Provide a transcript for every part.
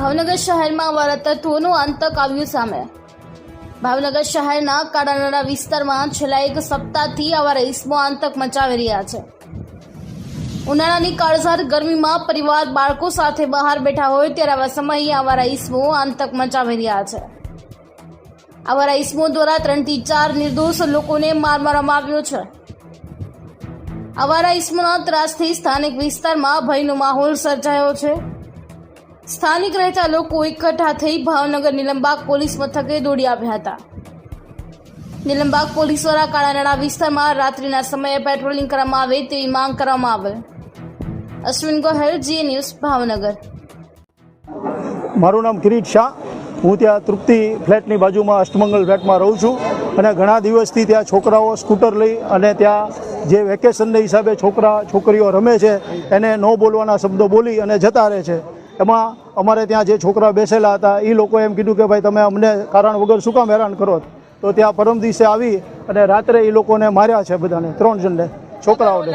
ભાવનગર શહેરમાં વાળા તત્વોનું આતંક આવ્યું સામે. ભાવનગર શહેરના કાળાનાળા વિસ્તારમાં છેલ્લા એક સપ્તાહથી આવા ઇસમો આતંક મચાવી રહ્યા છે. ઉનાળાની કાળઝાર ગરમીમાં પરિવાર, બાળકો સાથે બહાર બેઠા હોય ત્યારે આવા સમયે આવા રહીસમો આતંક મચાવી રહ્યા છે. આવા રહીસમો દ્વારા ત્રણથી ચાર નિર્દોષ લોકોને માર મારવામાં આવ્યો છે. આવા રહીસમોના ત્રાસથી સ્થાનિક વિસ્તારમાં ભયનો માહોલ સર્જાયો છે. સ્થાનિક રહેતા લોકો એકઠા થઈ ભાવનગર નિલંબાગ પોલીસ મથકે દોડી આવ્યા હતા. નિલંબાગ પોલીસ દ્વારા કાળાનાળા વિસ્તારમાં રાત્રિના સમયે પેટ્રોલિંગ કરવામાં આવે તેવી માંગ કરવામાં આવે. અશ્વિન ગોહેલ, જી ન્યૂઝ, ભાવનગર. મારું નામ કિરીટ શાહ. હું ત્યાં તૃપ્તિ ફ્લેટની બાજુમાં અષ્ટમંગલ ફ્લેટમાં રહું છું અને ઘણા દિવસથી ત્યાં છોકરાઓ સ્કૂટર લઈ અને ત્યાં જે વેકેશનના હિસાબે છોકરા, છોકરીઓ રમે છે, એને ન બોલવાના શબ્દો બોલી અને જતા રહે છે. એમાં અમારે ત્યાં જે છોકરા બેસેલા હતા એ લોકોએ એમ કીધું કે ભાઈ તમે અમને કારણ વગર શું કામ હેરાન કરો તો ત્યાં પરમ દિવસે આવી અને રાત્રે એ લોકોને માર્યા છે બધાને ત્રણ જણને છોકરાઓને.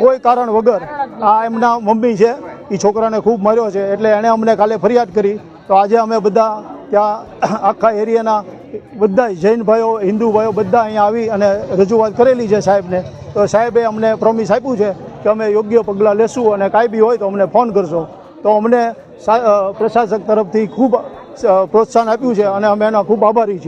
કોઈ કારણ વગર આ એમના મમ્મી છે એ છોકરાને ખૂબ માર્યો છે એટલે એણે અમને કાલે ફરિયાદ કરી. તો આજે અમે બધા ત્યાં આખા એરિયાના બધા જૈન ભાઈઓ હિન્દુ ભાઈઓ બધા અહીંયા આવી અને રજૂઆત કરેલી છે સાહેબને. તો સાહેબે અમને પ્રોમિસ આપ્યું છે કે અમે યોગ્ય પગલાં લેશું અને કાંઈ બી હોય તો અમને ફોન કરશો. તો અમને પ્રશાસક તરફથી ખૂબ પ્રોત્સાહન આપ્યું છે અને અમે એના ખૂબ આભારી છીએ.